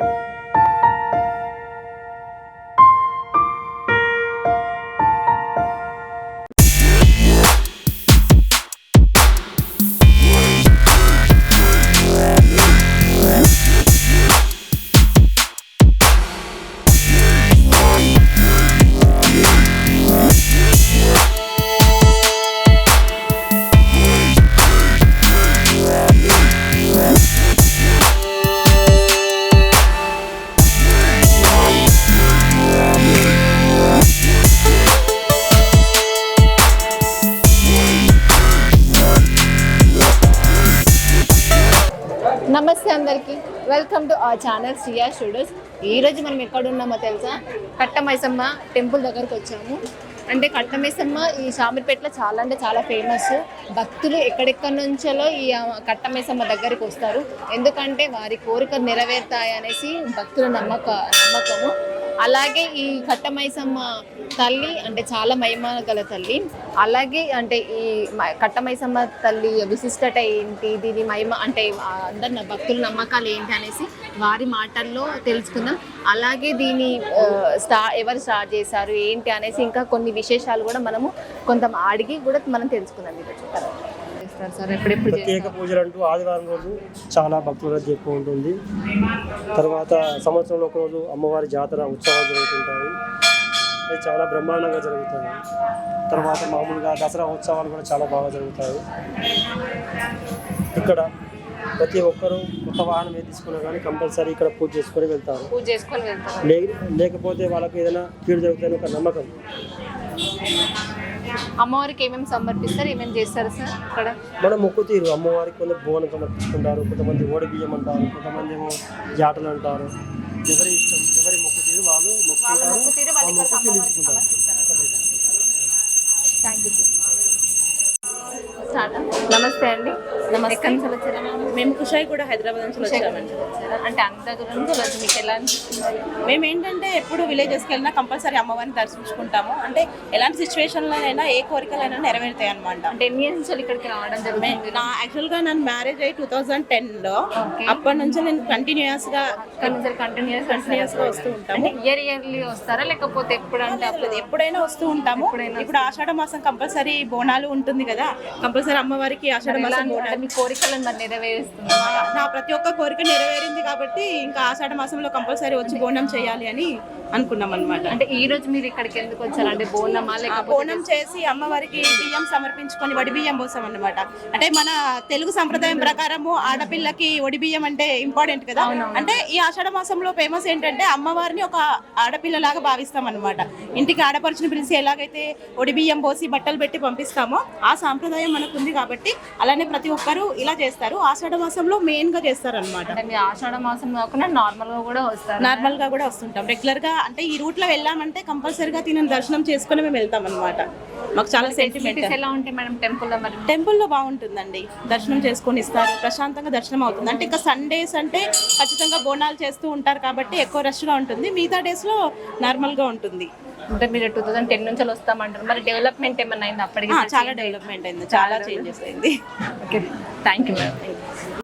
నమస్తే our channel chia studios ఈ రోజు మనం ఎక్కడ ఉన్నామో తెలుసా? కట్టమైసమ్మ టెంపుల్ దగ్గరకు వచ్చాము. అంటే కట్టమైసమ్మ ఈ షామీర్పేటలో చాలా అంటే చాలా ఫేమస్ భక్తులు ఎక్కడెక్కడి నుంచో ఈ కట్టమైసమ్మ దగ్గరికి వస్తారు. ఎందుకంటే వారి కోరికలు నెరవేరుతాయి అనేసి భక్తుల నమ్మక నమ్మకము. అలాగే ఈ కట్టమైసమ్మ తల్లి అంటే చాలా మహిమ గల తల్లి. అలాగే అంటే ఈ మ- కట్టమైసమ్మ తల్లి విశిష్టత ఏంటి? దీని మహిమ అంటే అందరి భక్తుల నమ్మకాలు ఏంటి అనేసి వారి మాటల్లో తెలుసుకుందాం. అలాగే దీని స్టా ఎవరు స్టార్ట్ చేశారు ఏంటి అనేసి ఇంకా కొన్ని విశేషాలు కూడా మనము కొంత అడిగి కూడా మనం తెలుసుకుందాం. ఈరోజు చేస్తారు సార్ ఎప్పుడెప్పుడు ప్రత్యేక? పూజలు అంటూ ఆదివారం రోజు చాలా భక్తుల ఎక్కువ ఉంటుంది. తర్వాత సంవత్సరంలో ఒక రోజు అమ్మవారి జాతర ఉత్సవాలు జరుగుతుంటాయి. అవి చాలా బ్రహ్మాండంగా జరుగుతాయి. తర్వాత మామూలుగా దసరా ఉత్సవాలు కూడా చాలా బాగా జరుగుతాయి. ఇక్కడ ప్రతి ఒక్కరూ కొత్త వాహనం ఏది తీసుకున్నా కానీ కంపల్సరీ ఇక్కడ పూజ చేసుకొని వెళ్తారు. పూజ చేసుకొని వెళ్తారు. లేకపోతే వాళ్ళకి ఏదైనా కీడు జరుగుతుందని ఒక నమ్మకం. అమ్మవారికి ఏమేమి సమర్పిస్తారు ఏమేమి చేస్తారు సార్ అక్కడ? మన మొక్కు తీరు అమ్మవారికి కొందరు బోనం సమర్పించుకుంటారు కొంతమంది ఓడి బియ్యం అంటారు కొంతమంది ఏమో జాటలు అంటారు. ఎవరి ఇష్టం ఎవరి మొక్కు తీరు వాళ్ళు మొక్కు చెల్లించుకుంటారు థ్యాంక్ యూ నమస్తే అండి. నమస్తే. మేము కుషాయి కూడా హైదరాబాద్ నుంచి వచ్చామండి. అంటే అంత దూరం నుంచి మీకు ఎలా మేము ఏంటంటే ఎప్పుడు విలేజెస్కి వెళ్ళినా కంపల్సరీ అమ్మవారిని దర్శించుకుంటాము. అంటే ఎలాంటి సిచ్యువేషన్లోనైనా ఏ కోరికలైనా నెరవేరుతాయి అనమాట అంటే ఎన్ని ఇయర్స్ నుంచి ఇక్కడికి రావడం జరుగుతుంది? నా యాక్చువల్గా నన్ను మ్యారేజ్ అయ్యి టూ థౌజండ్ టెన్లో. అప్పటి నుంచి నేను కంటిన్యూస్గా కంటిన్యూస్ కంటిన్యూస్గా వస్తూ ఉంటాము. ఇయర్ ఇయర్లీ వస్తారా? లేకపోతే ఎప్పుడు అంటే అప్పుడు ఎప్పుడైనా వస్తూ ఉంటాము. ఇప్పుడు ఆషాఢ మాసం కంపల్సరీ బోనాలు ఉంటుంది కదా. కంపల్సరీ అమ్మవారికి ఆషాఢ మాసం బోనాలు. మీ కోరికలను మరి నెరవేరుస్తుంది? నా- ప్రతి ఒక్క కోరిక నెరవేరింది కాబట్టి ఇంకా ఆషాఢ మాసంలో కంపల్సరీ వచ్చి బోనం చేయాలి అని అనుకున్నాం అనమాట అంటే ఈ రోజు మీరు ఇక్కడికి ఎందుకు వచ్చారు అంటే బోనమా బోనం చేసి అమ్మవారికి బియ్యం సమర్పించుకొని వడి బియ్యం పోసాం అన్నమాట. అంటే మన తెలుగు సంప్రదాయం ప్రకారము ఆడపిల్లకి వడి బియ్యం అంటే ఇంపార్టెంట్ కదా. అంటే ఈ ఆషాఢ మాసంలో ఫేమస్ ఏంటంటే అమ్మవారిని ఒక ఆడపిల్లలాగా భావిస్తాం అన్నమాట. ఇంటికి ఆడపడుచుని పిలిచి ఎలాగైతే వడి బియ్యం పోసి బట్టలు పెట్టి పంపిస్తామో ఆ సాంప్రదాయం మనకు ఉంది కాబట్టి అలానే ప్రతి ఒక్కరూ ఇలా చేస్తారు. ఆషాఢ మాసంలో మెయిన్గా చేస్తారు అనమాట అంటే మీ ఆషాఢ మాసం కాకుండా నార్మల్గా కూడా వస్తారు? నార్మల్గా కూడా వస్తుంటాం. రెగ్యులర్గా అంటే ఈ రూట్లో వెళ్ళామంటే కంపల్సరీగా తినని దర్శనం చేసుకుని మేము వెళ్తాం అనమాట మాకు చాలా సెంటిమెంట్ ఎలా ఉంటాయి మేడం టెంపుల్లో మరి? టెంపుల్లో బాగుంటుందండి. దర్శనం చేసుకొని ఇస్తారు. ప్రశాంతంగా దర్శనం అవుతుంది. అంటే ఇంకా సండేస్ అంటే ఖచ్చితంగా బోనాలు చేస్తూ ఉంటారు కాబట్టి ఎక్కువ రష్గా ఉంటుంది. మిగతా డేస్లో నార్మల్గా ఉంటుంది. అంటే మీరు టూ థౌసండ్ టెన్ నుంచి వస్తామంటారు. మరి డెవలప్మెంట్ ఏమన్నా అయింది అప్పటికి? చాలా డెవలప్మెంట్ అయింది. చాలా చేంజెస్ అయింది. Okay. Thank you. Madam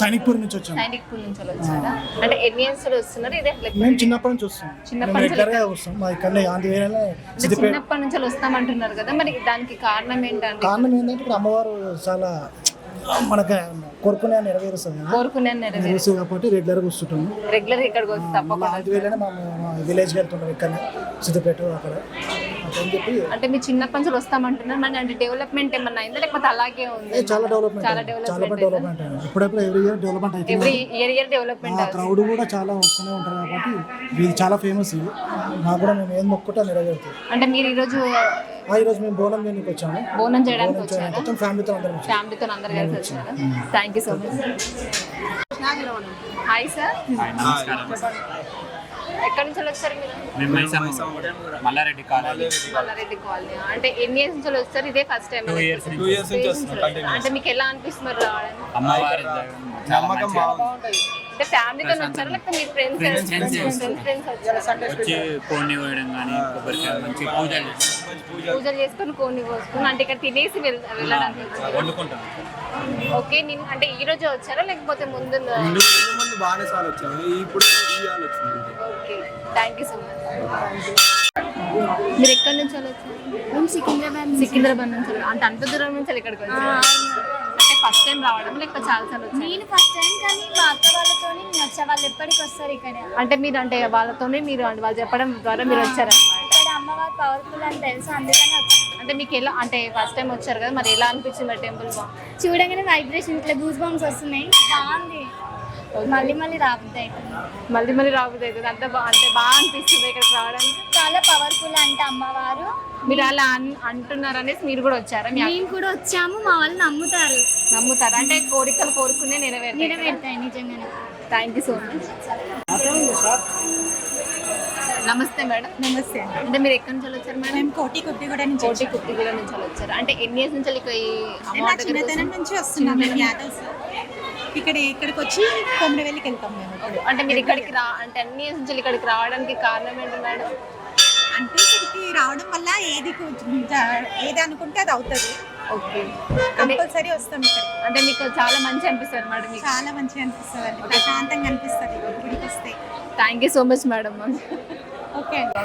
Sainikpur నుంచి వచ్చాము. సైనిక్ పూల్ నుంచి వచ్చారా? అంటే ఎన్ని ఇయర్స్ వస్తున్నారు? ఇదే మేము చిన్నప్పటి నుంచి వస్తాం చిన్నప్పటి నుంచి వస్తాం. మా ఇక్కడనే ఆంధ్ర ఏరియాలో చిన్నప్పటి నుంచి వస్తామంటున్నారు కదా మరి దానికి కారణం ఏంటంటే కారణం ఏంటంటే ఇక్కడ అమ్మవారు చాలా మనకి కోరుకునే నెరవేరుస్తుంది కోరుకునే నెరవేరు నెరవేరుస్తుంది కాబట్టి రెగ్యులర్గా వస్తుంటాము. రెగ్యులర్ ఇక్కడికి వచ్చి తప్పకుండా వేలనే మా విలేజ్కి వెళ్తుంటాం ఇక్కడనే సిద్దిపేట అక్కడ. అంటే మీరు చిన్నప్పటి నుంచి వస్తామంటున్నారు. మరి అంటే డెవలప్మెంట్ ఏమన్నా అయిందా? లేకపోతే అలాగే ఉంది చాలా డెవలప్మెంట్ చాలా డెవలప్మెంట్ డెవలప్మెంట్ ఇప్పుడప్పుడు ఎవ్రీ ఇయర్ డెవలప్మెంట్ అవుతుంది every year year development crowd కూడా చాలా వస్తూనే ఉంటారు కాబట్టి ఇది చాలా ఫేమస్ ఇది. నాకు కూడా మేము ఏం మొక్కుంటా నెరవేరుతుంది. అంటే మీరు ఈరోజు ఆ ఈరోజు మేము బోనం చేయడానికి వచ్చాము. బోనం చేయడానికి వచ్చాము ఫ్యామిలీతో అందరం ఫ్యామిలీతో అందరు కలిసి వచ్చారా? Thank you so much hi sir ఎక్కడి నుంచి వచ్చారు మీరు? Malla Reddy college Malla Reddy colony. అంటే ఎన్ని ఇయర్స్ నుంచి వచ్చారు ఇదే ఫస్ట్ టైం అంటే మీకు ఎలా అనిపిస్తున్నారు రావడానికి? అమ్మవారి మంచిగా. అంటే ఫ్యామిలీతో వచ్చారా? లేకపోతే మీ ఫ్రెండ్స్ Friends, ఫ్రెండ్స్ ఫ్రెండ్స్ వచ్చారా వచ్చి కోడిని కోయడం కానీ కొబ్బరికాయ మంచి పూజలు చేస్తాం. పూజలు చేసుకొని కొన్ని కోసుకుని అంటే ఇక్కడ తినేసి వెళ్- వెళ్ళడానికి. వచ్చారా? వండుకుంటాం. ఓకే నేను అంటే ఈ రోజు వచ్చారా? లేకపోతే ముందు ముందు ముందు బాగానే సార్లు వచ్చాము. ఇప్పుడు ఇవాళ వచ్చింది okay thank you so much. మీరు ఎక్కడి నుంచి వచ్చారు? మేము సికింద్రాబాద్ సికింద్రాబాద్ నుంచి. అంటే అంత దూరం నుంచి ఇక్కడికి వచ్చారు? ఫస్ట్ టైం రావడం లేకపోతే చాలా సార్లు వచ్చారు? నేను ఫస్ట్ టైం కానీ మా అక్క వాళ్ళతో నేను వచ్చా వాళ్ళు ఎప్పటికి వస్తారు ఇక్కడ. అంటే మీరు అంటే వాళ్ళతోనే మీరు అంటే వాళ్ళు చెప్పడం ద్వారా మీరు వచ్చారన్నమాట. ఇక్కడ అమ్మవారు పవర్ఫుల్ అని తెలుసు అందుకని వచ్చాను. అంటే మీకు ఎలా అంటే ఫస్ట్ టైం వచ్చారు కదా మరి ఎలా అనిపించింది ఆ టెంపుల్ చూడగానే వైబ్రేషన్ ఇట్లా గూస్ బంప్స్ వస్తున్నాయి. బాగుంది. మళ్ళీ మళ్ళీ రాబుద్ది అవుతుంది మళ్ళీ మళ్ళీ రాబోతుంది కదా అంత బా అంటే బాగా అనిపిస్తుంది ఇక్కడికి రావడానికి. చాలా పవర్ఫుల్ అంటే అమ్మవారు. మీరు అలా అన్- అంటున్నారు అనేసి మీరు కూడా వచ్చారా? మీ మేము కూడా వచ్చాము మా వాళ్ళు నమ్ముతారు. నమ్ముతారా? అంటే కోరికలు కోరుకునే నెరవేరుతాయి నెరవేరుతాయి నిజంగానే. థ్యాంక్ యూ సో మచ్ నమస్తే మేడం. నమస్తే. అంటే మీరు ఎక్కడి నుంచి వచ్చారు మేడం? మేము కోటి కొద్దిగూడ నుంచి కోటి కుట్టిగూడ నుంచి వచ్చారు? అంటే ఎన్ని ఇయర్స్ నుంచి ఇక్కడ ఈ చిన్నతనం నుంచి వస్తున్నాం మేము యాదవ్స్ ఇక్కడ ఇక్కడికి వచ్చి కొమరవెల్లికి వెళ్తాం మేము? అంటే మీరు ఇక్కడికి రా అంటే అన్ని ఇయర్స్ నుంచి ఇక్కడికి రావడానికి కారణం ఏంటి మేడం? అంటే ఇక్కడికి రావడం వల్ల ఏది ఏది అనుకుంటే అది అవుతుంది. ఓకే. కంపల్సరీ వస్తాం ఇక్కడ. అంటే మీకు చాలా మంచి అనిపిస్తుంది మేడం మీకు. చాలా మంచిగా అనిపిస్తుంది అండి. ప్రశాంతంగా అనిపిస్తుంది ఇక్కడికి వస్తే. Thank you so much madam okay అండి.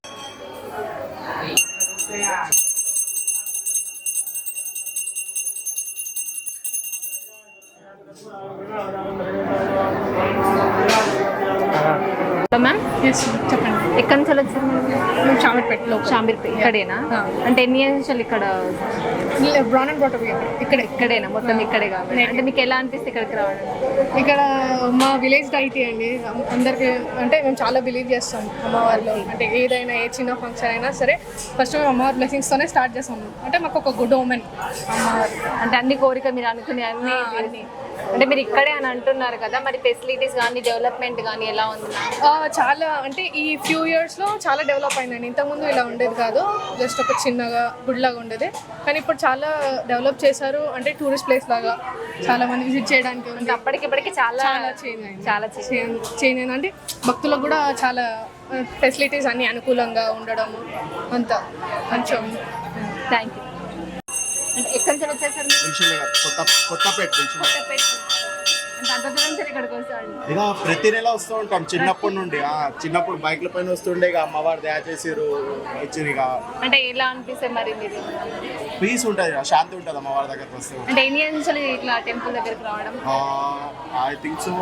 మ్యామ్? చెప్పండి. ఎక్కడి నుంచి వచ్చారు మేడం మేము చామర్పేటలో. షాంబీర్పేట ఇక్కడేనా? అంటే ఎన్ని ఇయర్స్ నుంచి ఇక్కడ? బ్రాన్ అండ్ బాటమ్ ఇక్కడ ఇక్కడేనా? మొత్తం ఇక్కడే కాబట్టి అంటే మీకు ఎలా అనిపిస్తుంది ఇక్కడికి రావడం ఇక్కడ మా విలేజ్ డైటీ అండి అందరికి అంటే మేము చాలా బిలీవ్ చేస్తాం అమ్మవారిలో. అంటే ఏదైనా ఏ చిన్న ఫంక్షన్ అయినా సరే ఫస్ట్ మేము అమ్మవారి బ్లెస్సింగ్స్తోనే స్టార్ట్ చేస్తాం. అంటే మాకు ఒక గుడ్ ఓమెన్ అమ్మవారు. అంటే అన్ని కోరిక మీరు అనుకునే అన్ని అన్ని. అంటే మీరు ఇక్కడే అని అంటున్నారు కదా మరి ఫెసిలిటీస్ కానీ డెవలప్మెంట్ కానీ ఎలా ఉంది? చాలా అంటే ఈ ఫ్యూ ఇయర్స్లో చాలా డెవలప్ అయిందండి. ఇంతకుముందు ఇలా ఉండేది కాదు. జస్ట్ ఒక చిన్నగా గుడిలాగా ఉండేది. కానీ ఇప్పుడు చాలా డెవలప్ చేశారు. అంటే టూరిస్ట్ ప్లేస్ లాగా చాలా మంది విజిట్ చేయడానికి ఉంది. అప్పటికిప్పటికి చాలా చాలా చేంజ్ అయింది. చాలా. చేంజ్ చేంజ్ అయింది. అంటే భక్తులకు కూడా చాలా ఫెసిలిటీస్ అన్ని అనుకూలంగా ఉండడం అంతా ఉంది. థ్యాంక్ యూ ఎక్కడి నుంచి వచ్చేసారు కొత్త కొత్తపేట కొత్తపేట. ఇక ప్రతి నెల వస్తూ ఉంటాం చిన్నప్పటి నుండి. ఆ, చిన్నప్పుడు బైక్ల పైన వస్తుండే ఇక అమ్మవారు దయ చేసిరు వచ్చిరు ఇక. అంటే ఎలా అనిపిస్తుంది మరి మీరు పీస్ ఉంటుంది శాంతి ఉంటుంది అమ్మవారి దగ్గరకు వస్తే. అంటే ఎన్ని నుంచి ఇట్లా టెంపుల్ దగ్గరికి రావడం? I think so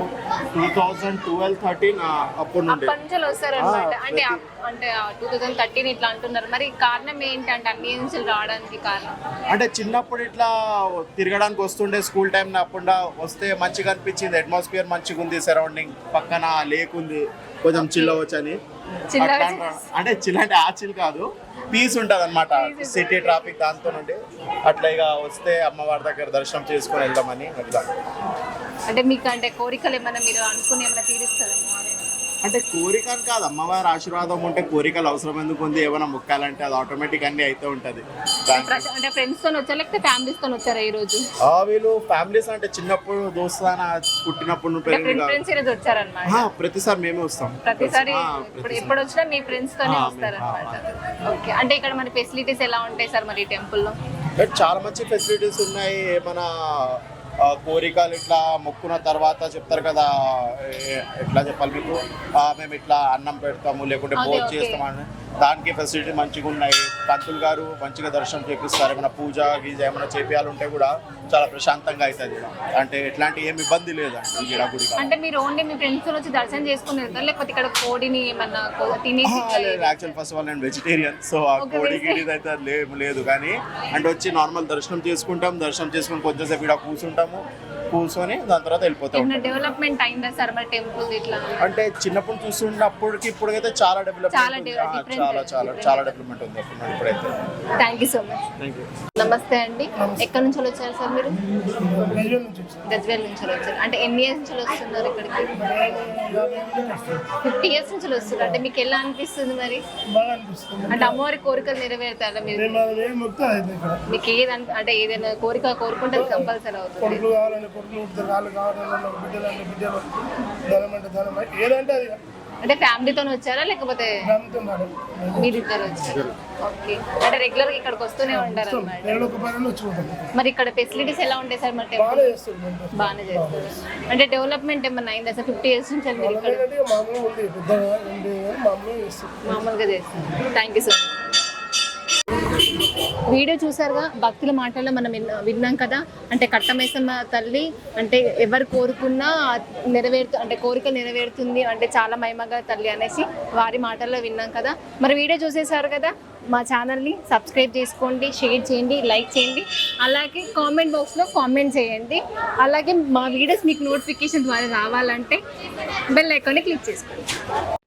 two thousand twelve thirteen అప్పటి నుండి. అప్పటి నుంచి వస్తారు అనమాట ఆ, అంటే అంటే టూ థౌజండ్ థర్టీన్ ఇట్లా అంటున్నారు. మరి కారణం ఏంటంటే అన్ని నుంచి రావడానికి కారణం? అంటే చిన్నప్పుడు ఇట్లా తిరగడానికి వస్తుండే స్కూల్ టైం అప్పుడు వస్తే మంచిగా అనిపించింది. అట్మాస్ఫియర్ మంచిగా ఉంది సరౌండింగ్ పక్కన లేక్ ఉంది. కొంచెం చిల్ అవ్వచ్చు అని. అంటే చిల్ అంటే ఆ చిల్ కాదు. పీస్ ఉంటుంది. అనమాట సిటీ ట్రాఫిక్ దాంతో నుండి. అట్లా ఇక వస్తే అమ్మవారి దగ్గర దర్శనం చేసుకొని వెళ్దామని అట్లా అంటే మీకు అంటే కోరికలు ఏమైనా మీరు అనుకుని ఏమైనా తీరుస్తుంది అంటే కోరిక అని కాదు అమ్మవారి ఆశీర్వాదం ఉంటే కోరికలు అవసరం ఎందుకు ఉంది? ఏమైనా మొక్కాలంటే అది ఆటోమేటిక్ అన్ని అయితే ఉంటది. అంటే ఫ్రెండ్స్తో వచ్చారా? లేకపోతే ఫ్యామిలీస్తో వచ్చారా ఈ రోజు? ఆ వీళ్ళు ఫ్యామిలీస్ అంటే చిన్నప్పుడు దోస్తాన పుట్టినప్పుడు ఫ్రెండ్స్ పెరిగి ఫ్రెండ్స్ ఈ రోజు వచ్చారనమాట ఆ, ప్రతిసారి మేమే వస్తాం. ప్రతిసారి. ఎప్పుడు వచ్చినా మీ ఫ్రెండ్స్ తోనే ఆ, వస్తారనమాట ఓకే అంటే ఇక్కడ మన ఫెసిలిటీస్ ఎలా ఉంటాయి సార్ మరి టెంపుల్లో? బట్ చాలా మంచి ఫెసిలిటీస్ ఉన్నాయి. మన కోరికలు ఇట్లా మొక్కున్న తర్వాత చెప్తారు కదా ఎట్లా చెప్పాలి మీకు? మేము ఇట్లా అన్నం పెడతాము లేకుంటే భోజనం. చేస్తామని. దానికి ఫెసిలిటీ మంచిగా ఉన్నాయి. పంతులు గారు మంచిగా దర్శనం చేపిస్తారు. ఏమైనా పూజ గీజ ఏమైనా చేపియాలంటే కూడా చాలా ప్రశాంతంగా అవుతుంది. అంటే ఎట్లాంటి ఏమి ఇబ్బంది లేదండి. గుడి. అంటే మీరు ఓన్లీ మీ ఫ్రెండ్స్ వచ్చి దర్శనం చేసుకుని వెళ్తారు? లేకపోతే ఇక్కడ కోడిని ఏమన్నా తినేసి యాక్చువల్ ఫస్ట్ ఆఫ్ ఆల్ నేను వెజిటేరియన్ సో ఆ కోడి. గిడి అయితే లేదు. కానీ అంటే వచ్చి నార్మల్ దర్శనం చేసుకుంటాం. దర్శనం చేసుకుని కొంచెంసేపు ఇక్కడ కూర్చుంటాము కూర్చొని దాని తర్వాత వెళ్ళిపోతాం డెవలప్మెంట్ అయిందా? సార్ మరి టెంపుల్ ఇట్లా? అంటే చిన్నప్పుడు చూస్తున్నప్పటికి ఇప్పటికైతే చాలా డెవలప్మెంట్ చాలా చాలా చాలా డెవలప్మెంట్ ఉంది అప్పుడు ఇప్పుడైతే. Thank you so much thank you నమస్తే అండి. ఎక్కడి నుంచి వచ్చారు సార్ మీరు? గజ్వేల్ నుంచి వచ్చారు. అంటే ఎన్ని ఇయర్స్ నుంచి వస్తున్నారు ఇక్కడికి? ఫిఫ్టీ ఇయర్స్ నుంచి వస్తున్నారు. అంటే మీకు ఎలా అనిపిస్తుంది మరి? బాగా అనిపిస్తుంది. అంటే అమ్మవారి కోరికలు నెరవేరుతారా మీరు? మీకు ఏది అన్- అంటే ఏదైనా కోరిక కోరుకుంటే కంపల్సరీ అవుతుంది. కొడుకులు కాళ్ళు బిడ్డలు అంటే బిడ్డలు ధనం అంటే ధనం. ఏదంటే అది. అంటే ఫ్యామిలీతో వచ్చారా? లేకపోతే మీరిద్దరు వచ్చారు? ఓకే. అంటే రెగ్యులర్ ఇక్కడికి వస్తూనే ఉంటారు. మరి ఇక్కడ ఫెసిలిటీస్ ఎలా ఉంటాయి సార్? మరి బాగానే చేస్తారు. అంటే డెవలప్మెంట్ ఏమన్నా అయిందా సార్? ఫిఫ్టీ ఇయర్స్ నుంచి మామూలుగా చేస్తారు. Thank you so much video చూసారుగా? భక్తుల మాటల్లో మనం విన్నాం కదా? అంటే కట్టమేసమ్మ తల్లి అంటే ఎవరు కోరుకున్నా నెరవేరుతు అంటే కోరిక నెరవేరుతుంది అంటే చాలా మహిమగా తల్లి అనేసి వారి మాటల్లో విన్నాం కదా. మరి వీడియో చూసేసారు కదా? మా ఛానల్ని సబ్స్క్రైబ్ చేసుకోండి షేర్ చేయండి లైక్ చేయండి. అలాగే కామెంట్ బాక్స్లో కామెంట్ చేయండి. అలాగే మా వీడియోస్ మీకు నోటిఫికేషన్ ద్వారా రావాలంటే బెల్ ఐకాన్ని క్లిక్ చేసుకోండి.